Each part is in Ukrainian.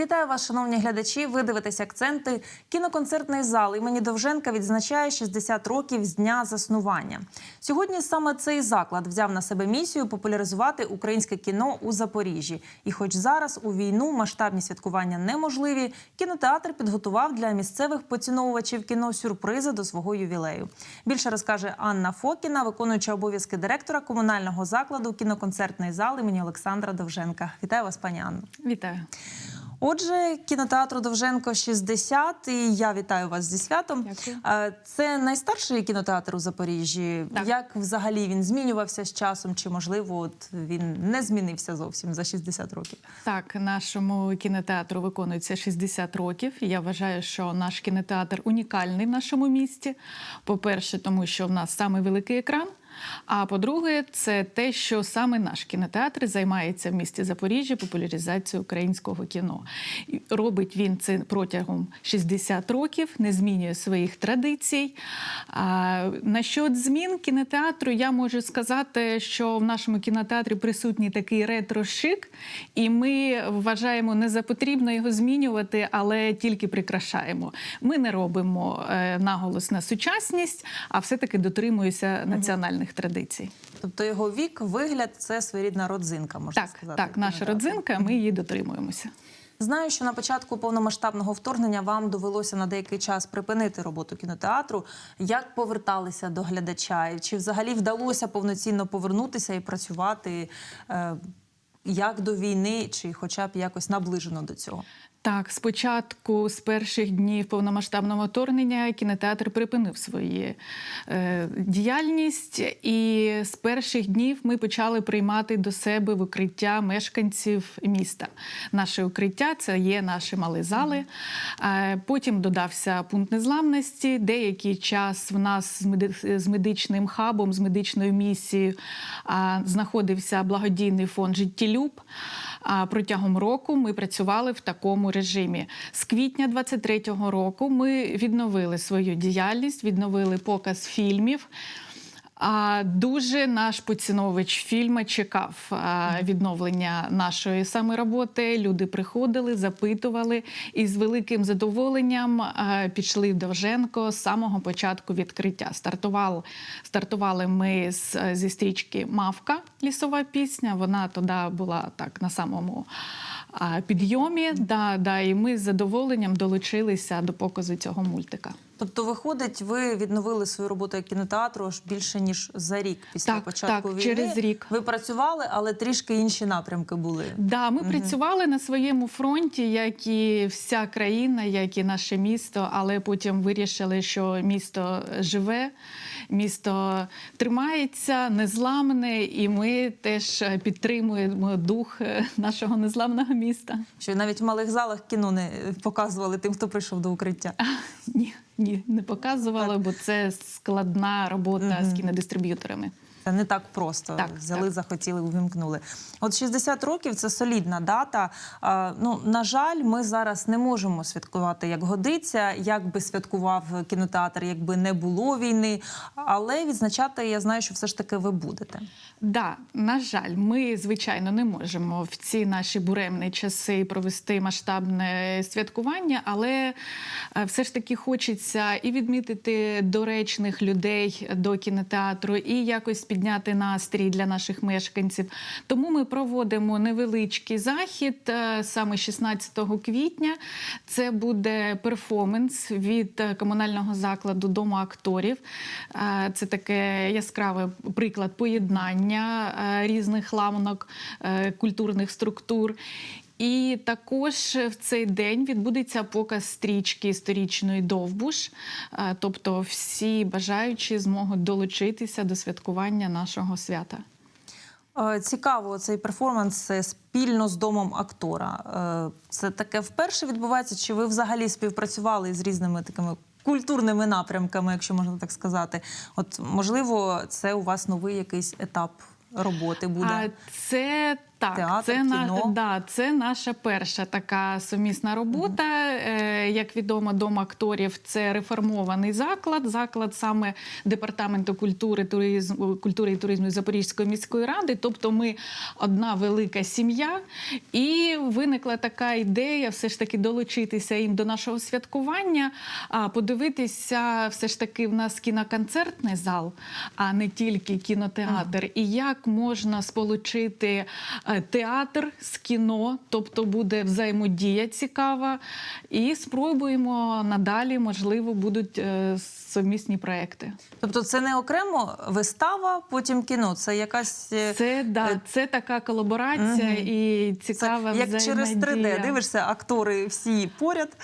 Вітаю вас, шановні глядачі. Ви дивитесь акценти. Кіноконцертний зал імені Довженка відзначає 60 років з дня заснування. Сьогодні саме цей заклад взяв на себе місію популяризувати українське кіно у Запоріжжі. І, хоч зараз у війну масштабні святкування неможливі, кінотеатр підготував для місцевих поціновувачів кіно сюрпризи до свого ювілею. Більше розкаже Анна Фокіна, виконуюча обов'язки директора комунального закладу кіноконцертний зал імені Олександра Довженка. Вітаю вас, пані Анно. Вітаю. Отже, кінотеатру Довженко 60, і я вітаю вас зі святом. Дякую. Це найстарший кінотеатр у Запоріжжі. Так. Як взагалі він змінювався з часом? Чи можливо от він не змінився зовсім за 60 років? Так, нашому кінотеатру виконується 60 років. Я вважаю, що наш кінотеатр унікальний в нашому місті. По-перше, тому що в нас самий великий екран. А по-друге, це те, що саме наш кінотеатр займається в місті Запоріжжя популяризацією українського кіно. Робить він це протягом 60 років, не змінює своїх традицій. А, насчет змін кінотеатру я можу сказати, що в нашому кінотеатрі присутній такий ретро-шик, і ми вважаємо не за потрібно його змінювати, але тільки прикрашаємо. Ми не робимо е, наголос на сучасність, а все-таки дотримуємося національних традицій. Тобто його вік, вигляд це своєрідна родзинка, можна Так, сказати. так, наша родзинка, ми її дотримуємося. Знаю, що на початку повномасштабного вторгнення вам довелося на деякий час припинити роботу кінотеатру. Як поверталися до глядача? Чи взагалі вдалося повноцінно повернутися і працювати е, як до війни, чи хоча б якось наближено до цього? Так, спочатку, з перших днів повномасштабного вторгнення, кінотеатр припинив свою е, діяльність, і з перших днів ми почали приймати до себе в укриття мешканців міста. Наше укриття це є наші мали зали. Е, потім додався пункт незламності. Деякий час в нас з, меди- з медичним хабом, з медичною місією а, знаходився благодійний фонд Життєлюб. А протягом року ми працювали в такому режимі. З квітня 23-го року ми відновили свою діяльність, відновили показ фільмів. А дуже наш поціновувач фільму чекав відновлення нашої саме роботи. Люди приходили, запитували і з великим задоволенням пішли в Довженко з самого початку відкриття. Стартували, стартували ми з, зі стрічки Мавка лісова пісня. Вона тоді була так на самому підйомі. Да, да, і ми з задоволенням долучилися до показу цього мультика. Тобто, виходить, ви відновили свою роботу як кінотеатру аж більше ніж за рік після Так, початку так, війни. через рік. Ви працювали, але трішки інші напрямки були. Да, ми працювали на своєму фронті, як і вся країна, як і наше місто, але потім вирішили, що місто живе, місто тримається, незламне, і ми теж підтримуємо дух е, нашого незламного міста. Що навіть в малих залах кіно не показували тим, хто прийшов до укриття. Ні, ні, не показували, бо це складна робота з кінодистриб'юторами. Це не так просто. Так, Взяли, так. захотіли, увімкнули. От 60 років це солідна дата. А, ну, на жаль, ми зараз не можемо святкувати як годиться, як би святкував кінотеатр, якби не було війни. Але відзначати я знаю, що все ж таки ви будете. Да, на жаль, ми звичайно не можемо в ці наші буремні часи провести масштабне святкування, але е, все ж таки хочеться і відмітити доречних людей до кінотеатру, і якось підняти настрій для наших мешканців. Тому ми проводимо невеличкий захід е, саме 16 квітня. Це буде перформанс від комунального закладу Дому акторів. Е, Це таке яскравий приклад поєднання е, різних ламанок е, культурних структур. І також в цей день відбудеться показ стрічки історичної довбуш. Е, Тобто всі бажаючі зможуть долучитися до святкування нашого свята. Цікаво, цей перформанс спільно з домом актора. Це таке вперше відбувається? Чи ви взагалі співпрацювали з різними такими культурними напрямками, якщо можна так сказати? От можливо, це у вас новий якийсь етап роботи буде. Це Так, театр, це, на, да, це наша перша така сумісна робота. Е, як відомо, дом акторів це реформований заклад, заклад саме департаменту культури, туризму, культури і туризму Запорізької міської ради. Тобто, ми одна велика сім'я, і виникла така ідея, все ж таки долучитися їм до нашого святкування, а подивитися, все ж таки, в нас кіноконцертний зал, а не тільки кінотеатр. І як можна сполучити е, театр з кіно, тобто буде взаємодія цікава, і спробуємо надалі, можливо, будуть е, сумісні проекти. Тобто це не окремо вистава, потім кіно. Це якась е, Це да, е, це така колаборація Мгм. і це цікава як через 3D. Дивишся, актори всі поряд.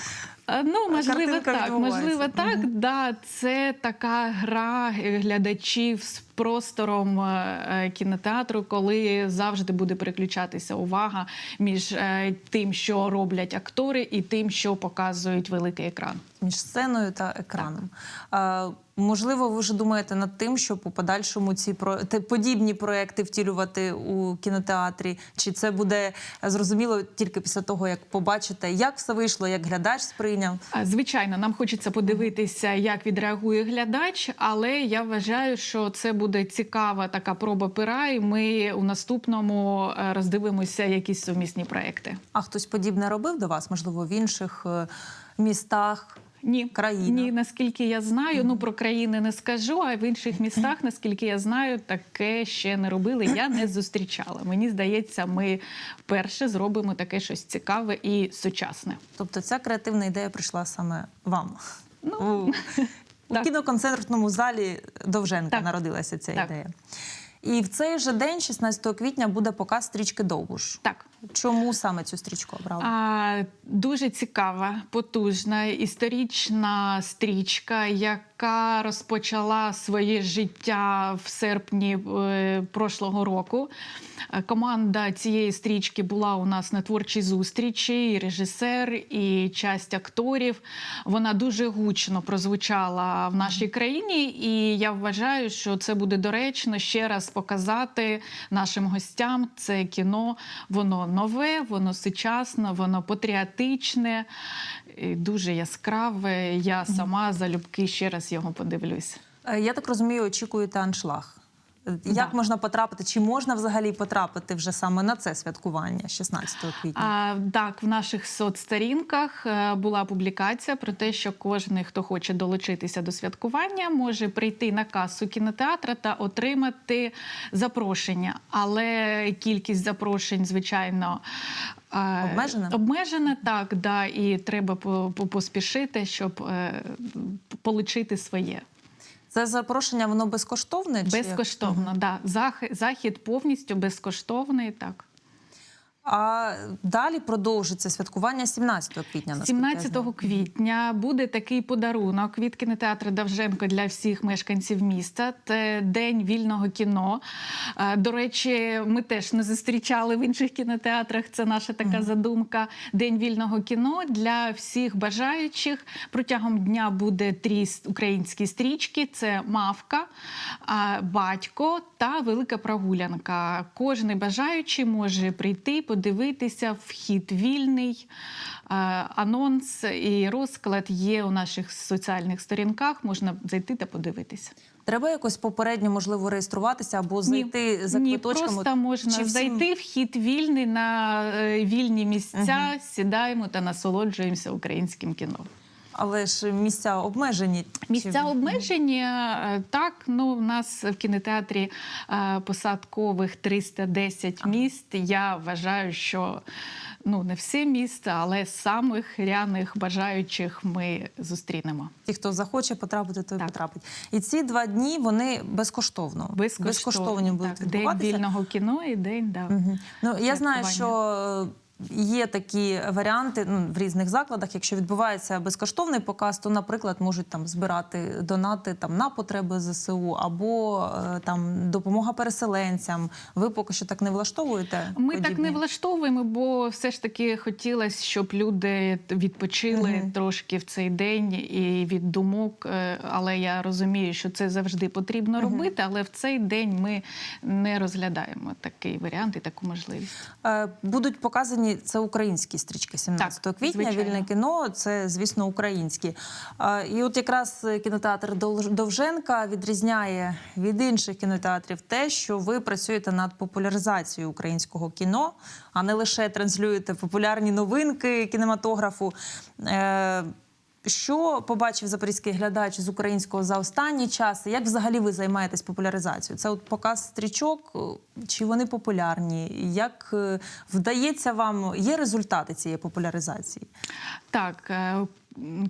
Ну, можливо, картинка так. Можливо, так. Мгм. Да, це така гра е, глядачів з простором е, е, кінотеатру, коли завжди буде переключатися увага між тим, що роблять актори, і тим, що показують великий екран. Між сценою та екраном. Можливо, ви вже думаєте над тим, щоб у подальшому ці про подібні проекти втілювати у кінотеатрі? Чи це буде е, зрозуміло тільки після того, як побачите, як все вийшло, як глядач сприйняв? Звичайно, нам хочеться подивитися, як відреагує глядач, але я вважаю, що це буде цікава така проба пера, і ми у наступному е, роздивимося якісь сумісні проекти. А хтось подібне робив до вас, можливо, в інших е, містах? Ні, Країна. Ні, наскільки я знаю, ну про країни не скажу, а в інших містах, наскільки я знаю, таке ще не робили. Я не зустрічала. Мені здається, ми вперше зробимо таке щось цікаве і сучасне. Тобто ця креативна ідея прийшла саме вам. Ну, у, у кіноконцертному залі Довженка Так. народилася ця Так. ідея. І в цей же день, 16 квітня, буде показ стрічки Довбуш. Так. Чому саме цю стрічку обрали? А, дуже цікава, потужна історична стрічка, яка розпочала своє життя в серпні е, прошлого року. Е, Команда цієї стрічки була у нас на творчій зустрічі, і режисер, і часть акторів. Вона дуже гучно прозвучала в нашій країні, і я вважаю, що це буде доречно ще раз показати нашим гостям це кіно. Воно нове, воно сучасне, воно патріотичне, дуже яскраве. Я сама залюбки ще раз його подивлюсь. Е, Я так розумію, очікуєте аншлаг. Як Да. можна потрапити? Чи можна взагалі потрапити вже саме на це святкування 16 квітня? А, так, в наших соцсторінках е, була публікація про те, що кожен, хто хоче долучитися до святкування, може прийти на касу кінотеатра та отримати запрошення. Але кількість запрошень, звичайно. е, Обмежена? Обмежена, так, да, і треба по- по- поспішити, щоб е, отримати своє. Це запрошення, воно безкоштовне? чи? Безкоштовно, да. Зах- захід повністю безкоштовний. Так. А далі продовжиться святкування 17 квітня. наскільки 17 квітня буде такий подарунок від кінотеатру Давженко для всіх мешканців міста. Це день вільного кіно. Е, До речі, ми теж не зустрічали в інших кінотеатрах. Це наша така задумка. День вільного кіно для всіх бажаючих. Протягом дня буде три українські стрічки: це мавка, батько та велика прогулянка. Кожен бажаючий може прийти, подивитися. Вхід вільний. Е, Анонс і розклад є у наших соціальних сторінках. Можна зайти та подивитися. Треба якось попередньо можливо реєструватися або зайти за Ні, квиточками. просто можна Чи всім- зайти. Вхід вільний на е, вільні місця. Сідаємо та насолоджуємося українським кіно. Але ж місця обмежені. Місця Чи- обмежені е, так. Ну в нас в кінотеатрі е, посадкових 310 міст. Я вважаю, що ну не всі міста, але самих ряних бажаючих ми зустрінемо. Ті, хто захоче потрапити, той Так. потрапить. І ці два дні вони безкоштовно. Безкоштовні будуть так, день вільного кіно і день да. Мгм. Ну я знаю, що Є такі варіанти ну, в різних закладах. Якщо відбувається безкоштовний показ, то, наприклад, можуть там збирати донати там на потреби ЗСУ або е, там допомога переселенцям. Ви поки що так не влаштовуєте? Ми так не влаштовуємо, бо все ж таки хотілося, щоб люди відпочили Мгм. трошки в цей день і від думок. е, Але я розумію, що це завжди потрібно Мгм. робити. Але в цей день ми не розглядаємо такий варіант і таку можливість. Е, Будуть показані це українські стрічки 17 Так, квітня. звичайно. Вільне кіно це, звісно, українські. Е, І от якраз е, кінотеатр Довженка відрізняє від інших кінотеатрів те, що ви працюєте над популяризацією українського кіно, а не лише транслюєте популярні новинки кінематографу. Що побачив запорізький глядач з українського за останні час? Як взагалі ви займаєтесь популяризацією? Це от показ стрічок, е, чи вони популярні? Як е, вдається вам? Є результати цієї популяризації? Так, е,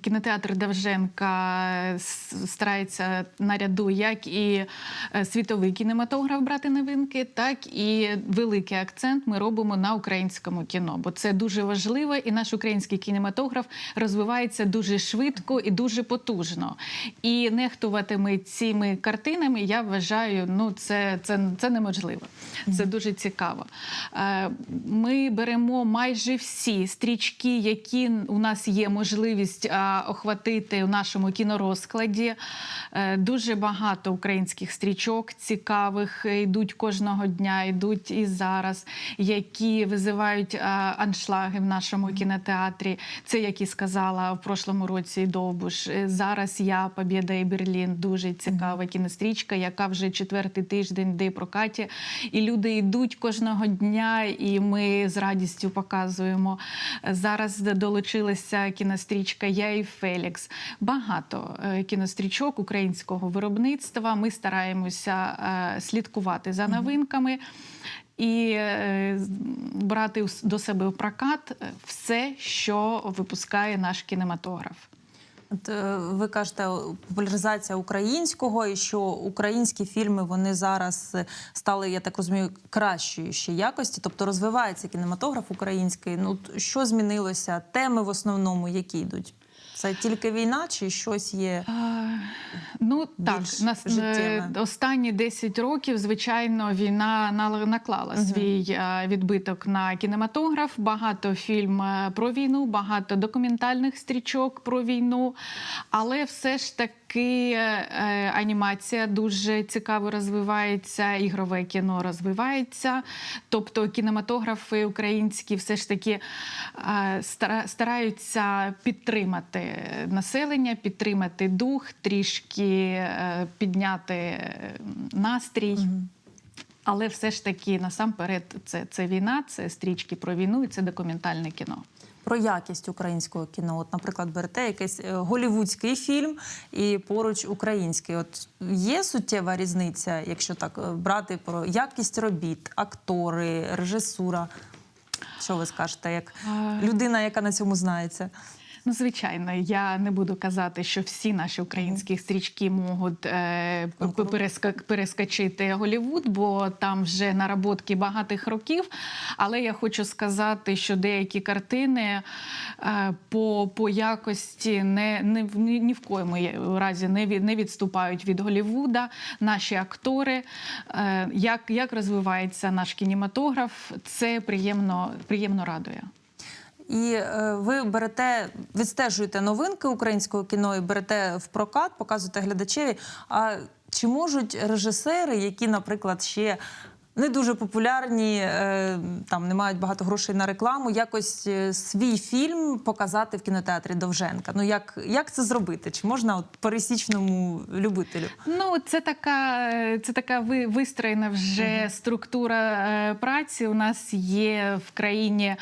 кінотеатр Довженка старається наряду як і е, світовий кінематограф брати новинки, так і великий акцент ми робимо на українському кіно, бо це дуже важливо, і наш український кінематограф розвивається дуже швидко і дуже потужно. І нехтувати ми цими картинами, я вважаю, ну це, це, це неможливо. Це дуже цікаво. Е, Ми беремо майже всі стрічки, які у нас є можливість а, охватити у нашому кінорозкладі. Е, Дуже багато українських стрічок цікавих е, йдуть кожного дня, йдуть і зараз, які визивають а, аншлаги в нашому кінотеатрі. Це, як і сказала в прошлому році Довбуш. Е, Зараз я Побєда і Берлін дуже цікава кінострічка, яка вже четвертий тиждень йде прокаті. І люди йдуть кожного дня, і ми з радістю показуємо. Зараз долучилася кінострічка Я і Фелікс. Багато е, кінострічок українського виробництва. Ми стараємося е, слідкувати за новинками. І е, брати до себе в прокат все, що випускає наш кінематограф. Е, ви кажете, популяризація українського, і що українські фільми вони зараз е, стали, я так розумію, кращої ще якості, тобто розвивається кінематограф український. Ну що змінилося? Теми в основному, які йдуть? Це тільки війна, чи щось є? Ну так, життєве. е, останні 10 років, звичайно, війна наклала свій е, відбиток на кінематограф. Багато фільм е, про війну, багато документальних стрічок про війну. Але все ж таки е, е, анімація дуже цікаво розвивається, ігрове кіно розвивається. Тобто кінематографи українські все ж таки е, стараються підтримати населення, підтримати дух, трішки е, підняти настрій. Але все ж таки насамперед це, це війна, це стрічки про війну і це документальне кіно. Про якість українського кіно. От, наприклад, берете якийсь е, голівудський фільм і поруч український. От є суттєва різниця, якщо так е, брати про якість робіт, актори, режисура. Що ви скажете, як людина, яка на цьому знається? Ну, звичайно, я не буду казати, що всі наші українські стрічки можуть е, переска- перескочити Голівуд, бо там вже наработки багатих років. Але я хочу сказати, що деякі картини е, по, по якості не, не ні, ні в коєму разі не, від, не відступають від Голівуда. Наші актори, е, як, як розвивається наш кінематограф, це приємно, приємно радує. І е, ви берете, відстежуєте новинки українського кіно і берете в прокат, показуєте глядачеві. А чи можуть режисери, які, наприклад, ще не дуже популярні, е, там не мають багато грошей на рекламу, якось е, свій фільм показати в кінотеатрі Довженка? Ну як, як це зробити? Чи можна от пересічному любителю? Ну, це така, е, це така ви- вистроєна вже структура праці. У нас є в країні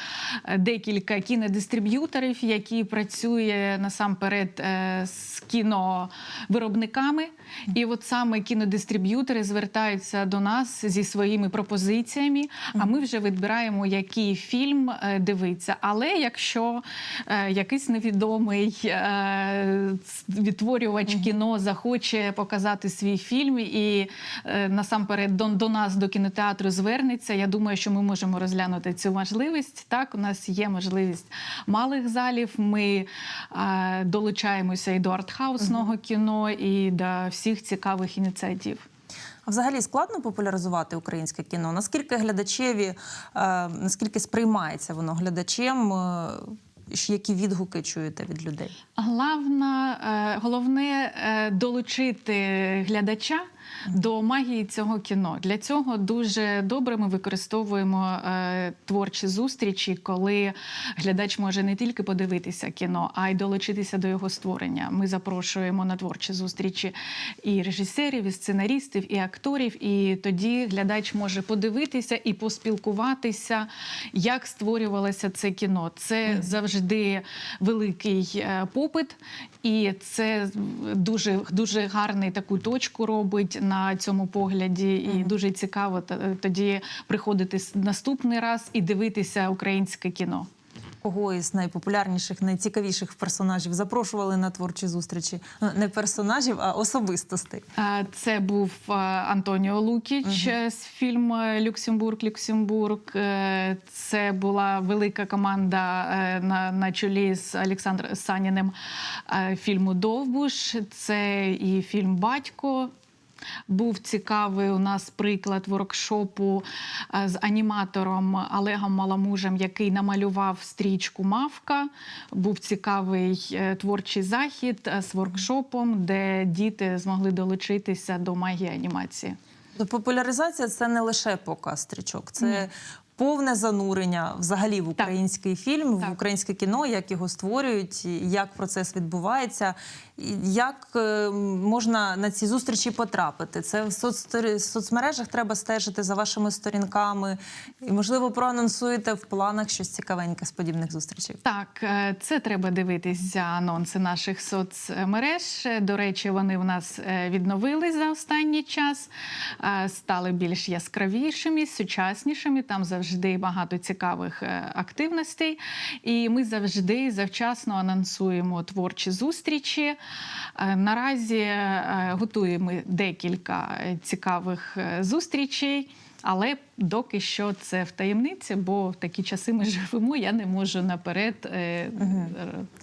декілька кінодистриб'юторів, які працює насамперед з кіновиробниками. І от саме кінодистриб'ютори звертаються до нас зі своїми своїми пропозиціями. А ми вже відбираємо, який фільм е, дивиться. Але якщо е, якийсь невідомий е, відтворювач кіно захоче показати свій фільм і насамперед до, до нас, до кінотеатру, звернеться, я думаю, що ми можемо розглянути цю можливість. Так, у нас є можливість малих залів. Ми долучаємося і до артхаусного кіно, і до всіх цікавих ініціатив. А взагалі складно популяризувати українське кіно? Наскільки глядачеві, е, наскільки сприймається воно глядачем? Е, які відгуки чуєте від людей? Главна, е, головне е, долучити глядача до магії цього кіно. Для цього дуже добре ми використовуємо е, творчі зустрічі, коли глядач може не тільки подивитися кіно, а й долучитися до його створення. Ми запрошуємо на творчі зустрічі і режисерів, і сценаристів, і акторів. І тоді глядач може подивитися і поспілкуватися, як створювалося це кіно. Це завжди великий е, попит, і це дуже, дуже гарний таку точку робить на цьому погляді. І дуже цікаво тоді приходити наступний раз і дивитися українське кіно. Кого із найпопулярніших, найцікавіших персонажів запрошували на творчі зустрічі? Ну, Не персонажів, а особистостей. Це був Антоніо Лукіч е, з фільму Люксембург, Люксембург. Е, Це була велика команда е, на, на чолі з Олександром Саніним е, фільму Довбуш. Це і фільм Батько. Був цікавий у нас приклад воркшопу е, з аніматором Олегом Маламужем, який намалював стрічку Мавка. Був цікавий е, творчий захід е, з воркшопом, де діти змогли долучитися до магії анімації. То Популяризація це не лише показ стрічок, це повне занурення взагалі в український фільм, в українське кіно, як його створюють, як процес відбувається, як е, можна на ці зустрічі потрапити. Це в соцмережах треба стежити за вашими сторінками, і можливо проанонсуєте в планах щось цікавеньке з подібних зустрічей. Так, е, це треба дивитися анонси наших соцмереж. До речі, вони в нас е, відновились за останній час, стали більш яскравішими, сучаснішими. Там завжди багато цікавих активностей. І ми завжди завчасно анонсуємо творчі зустрічі. Е, Наразі е, готуємо декілька е, цікавих зустрічей. Але доки що це в таємниці, бо в такі часи ми живемо. Я не можу наперед е,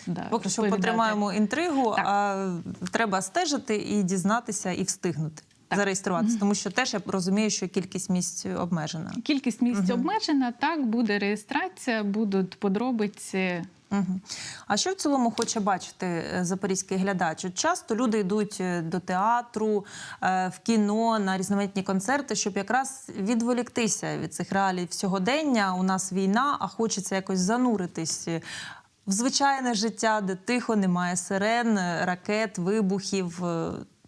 да, Поки що потримаємо інтригу, Так. а треба стежити і дізнатися, і встигнути. Так. Зареєструватися, тому що теж я розумію, що кількість місць обмежена. Кількість місць обмежена. Так буде реєстрація, будуть подробиці. Угу. А що в цілому хоче бачити е, запорізький глядач? От часто люди йдуть е, до театру, е, в кіно, на різноманітні концерти, щоб якраз відволіктися від цих реалій сьогодення. У нас війна, а хочеться якось зануритись. В звичайне життя, де тихо, немає сирен, ракет, вибухів.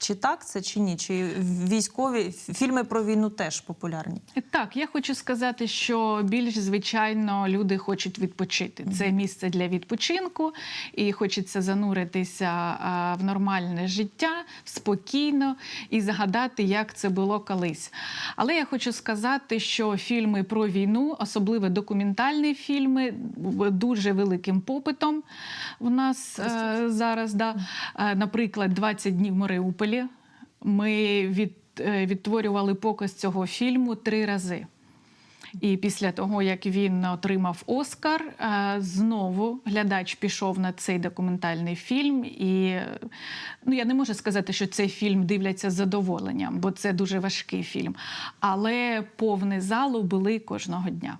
Чи так це, чи ні? Чи військові фільми про війну теж популярні? Так, я хочу сказати, що більш звичайно люди хочуть відпочити. Це місце для відпочинку, і хочеться зануритися в нормальне життя спокійно і згадати, як це було колись. Але я хочу сказати, що фільми про війну, особливо документальні фільми, дуже великим попитом в нас е, зараз. Да. Е, Наприклад, «20 днів в Маріуполі. Ми від, е, відтворювали показ цього фільму три рази. І після того, як він отримав Оскар, е, знову глядач пішов на цей документальний фільм. І ну, я не можу сказати, що цей фільм дивляться з задоволенням, бо це дуже важкий фільм. Але повний залу були кожного дня.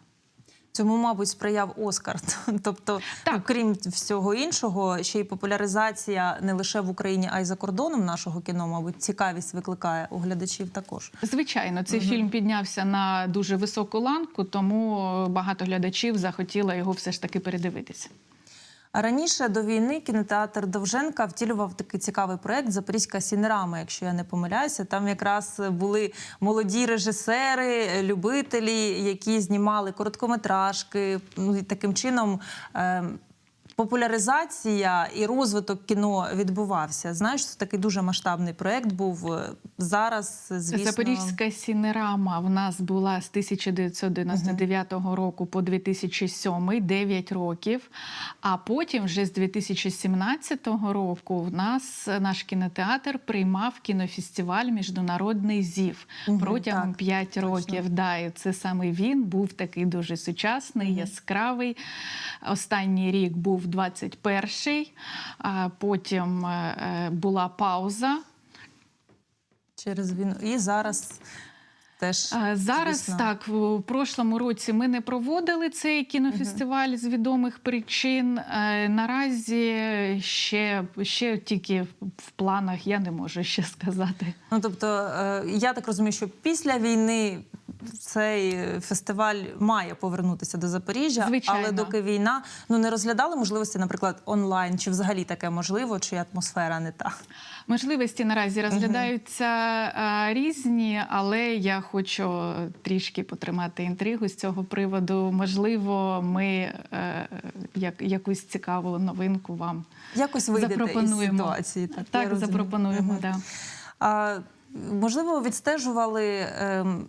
Цьому, мабуть, сприяв Оскар. Тобто, Так. ну, крім всього іншого, ще й популяризація не лише в Україні, а й за кордоном нашого кіно, мабуть, цікавість викликає у глядачів також. Звичайно, цей фільм піднявся на дуже високу ланку, тому багато глядачів захотіло його все ж таки передивитися. Раніше до війни кінотеатр Довженка втілював такий цікавий проект Запорізька сінерама, якщо я не помиляюся. Там якраз були молоді режисери, любителі, які знімали короткометражки. Ну і таким чином. Популяризація і розвиток кіно відбувався? Знаєш, це такий дуже масштабний проект був е, зараз. Звісно, Запорізька сінерама в нас була з 1999 року по 2007, 9 років. А потім, вже з 2017 року, в нас наш кінотеатр приймав кінофестиваль Міжнародний ЗІВ Мгм, протягом так, 5 точно. років. Да, і це саме він був такий дуже сучасний, яскравий. Останній рік був 21-й, потім е, е, була пауза. через війну. І зараз теж Зараз звісно. так в прошлому році ми не проводили цей кінофестиваль з відомих причин. Е, Наразі ще, ще тільки в планах я не можу ще сказати. Ну тобто, е, я так розумію, що після війни. Цей фестиваль має повернутися до Запоріжжя, Звичайно. але доки війна ну не розглядали можливості, наприклад, онлайн, чи взагалі таке можливо, чи атмосфера не та. Можливості наразі розглядаються е, різні, але я хочу трішки потримати інтригу з цього приводу. Можливо, ми е, як, якусь цікаву новинку вам Якось вийдете із ситуації. Так, Так, запропонуємо. Мгм. Да. А, можливо, відстежували ем,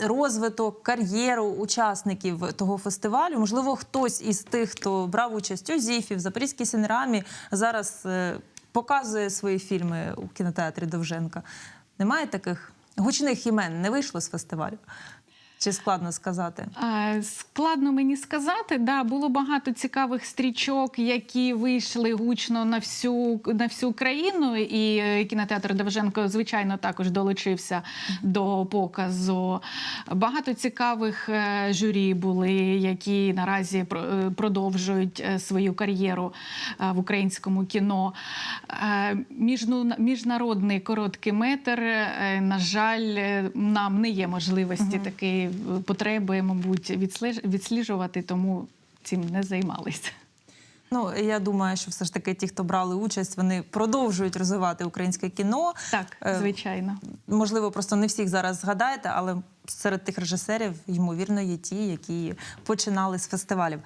розвиток, кар'єру учасників того фестивалю. Можливо, хтось із тих, хто брав участь у ЗІФі, в Запорізькій сінерамі, зараз е, показує свої фільми у кінотеатрі Довженка. Немає таких гучних імен, не вийшло з фестивалю? Чи складно сказати? Складно мені сказати. Да, було багато цікавих стрічок, які вийшли гучно на всю на всю країну. І е, кінотеатр Довженко, звичайно, також долучився до показу. Багато цікавих е, журі були, які наразі е, продовжують свою кар'єру в українському кіно. Міжнародний короткий метр, на жаль, нам не є можливості такої е, потреби, мабуть, відсліжувати, тому цим не займалися. Ну я думаю, що все ж таки ті, хто брали участь, вони продовжують розвивати українське кіно. Так, Е, звичайно. Можливо, просто не всіх зараз згадаєте, але серед тих режисерів, ймовірно, є ті, які починали з фестивалів.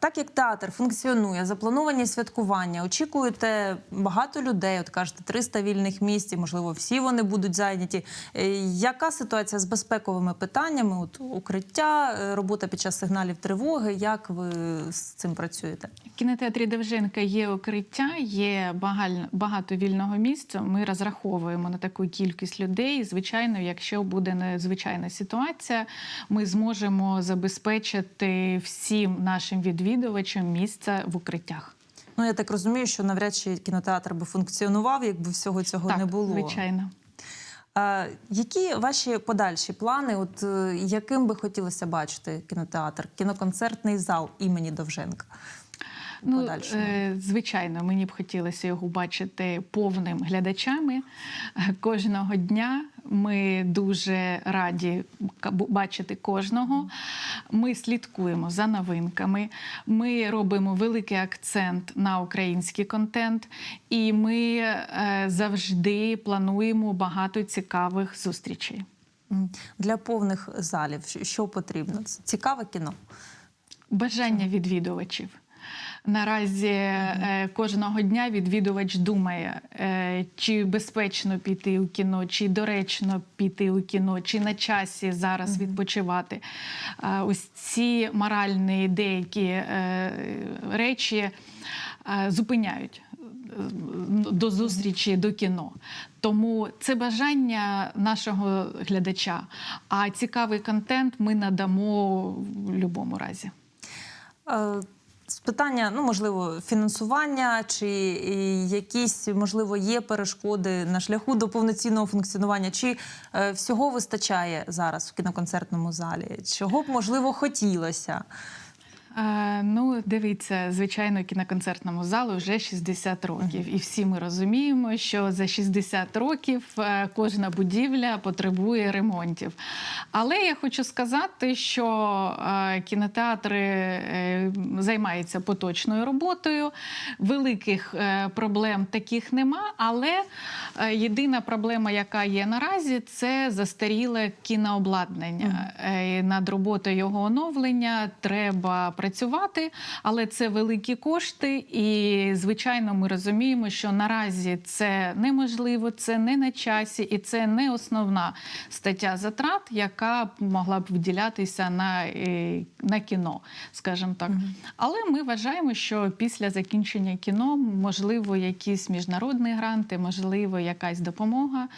Так як театр функціонує, заплановані святкування, очікуєте багато людей, от кажете, 300 вільних місць, і, можливо, всі вони будуть зайняті. Е, Яка ситуація з безпековими питаннями? От укриття, е, робота під час сигналів тривоги? Як ви з цим працюєте? В кінотеатрі Довженка є укриття, є багато вільного місця. Ми розраховуємо на таку кількість людей. Звичайно, якщо буде надзвичайна ситуація, ми зможемо забезпечити всім нашим відвідувачам місця в укриттях. Ну я так розумію, що навряд чи кінотеатр би функціонував, якби всього цього так, не було. звичайно. Які ваші подальші плани? От е, яким би хотілося бачити кінотеатр, кіноконцертний зал імені Довженка? Ну, подальшому? е, звичайно, мені б хотілося його бачити повним глядачами Е, кожного дня. Ми дуже раді бачити кожного. Ми слідкуємо за новинками. Ми робимо великий акцент на український контент, і ми е, завжди плануємо багато цікавих зустрічей. Для повних залів що потрібно? Цікаве кіно. Бажання відвідувачів. Наразі е, кожного дня відвідувач думає, е, чи безпечно піти у кіно, чи доречно піти у кіно, чи на часі зараз відпочивати. Е, ось ці моральні деякі речі зупиняють. До зустрічі до кіно, тому це бажання нашого глядача. А цікавий контент ми надамо в будь-якому разі. З Питання, ну можливо, фінансування чи якісь можливо є перешкоди на шляху до повноцінного функціонування, чи е, всього вистачає зараз в кіноконцертному залі? Чого б можливо хотілося? Е, ну, дивіться, звичайно, кіноконцертному залу вже 60 років, і всі ми розуміємо, що за 60 років е, кожна будівля потребує ремонтів. Але я хочу сказати, що е, кінотеатри е, займаються поточною роботою. Великих проблем таких нема. Але єдина проблема, яка є наразі, це застаріле кінообладнання. Е, Над роботою його оновлення треба працювати працювати, але це великі кошти, і звичайно, ми розуміємо, що наразі це неможливо, це не на часі, і це не основна стаття затрат, яка могла б виділятися на, е, на кіно, скажімо так. Але ми вважаємо, що після закінчення кіно можливо якісь міжнародні гранти, можливо, якась допомога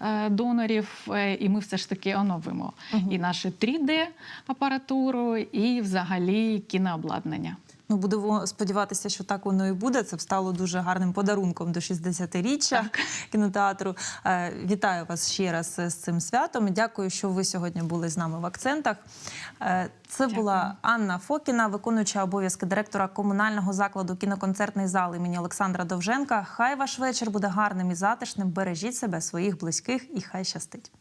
е, донорів, е, і ми все ж таки оновимо і нашу 3D-апаратуру, і взагалі кінообладнання. Ну, будемо сподіватися, що так воно і буде. Це стало дуже гарним подарунком до 60-річчя кінотеатру. Е, Вітаю вас ще раз з цим святом. Дякую, що ви сьогодні були з нами в акцентах. Е, Це була Анна Фокіна, виконуюча обов'язки директора комунального закладу кіноконцертний зал імені Олександра Довженка. Хай ваш вечір буде гарним і затишним. Бережіть себе, своїх близьких і хай щастить.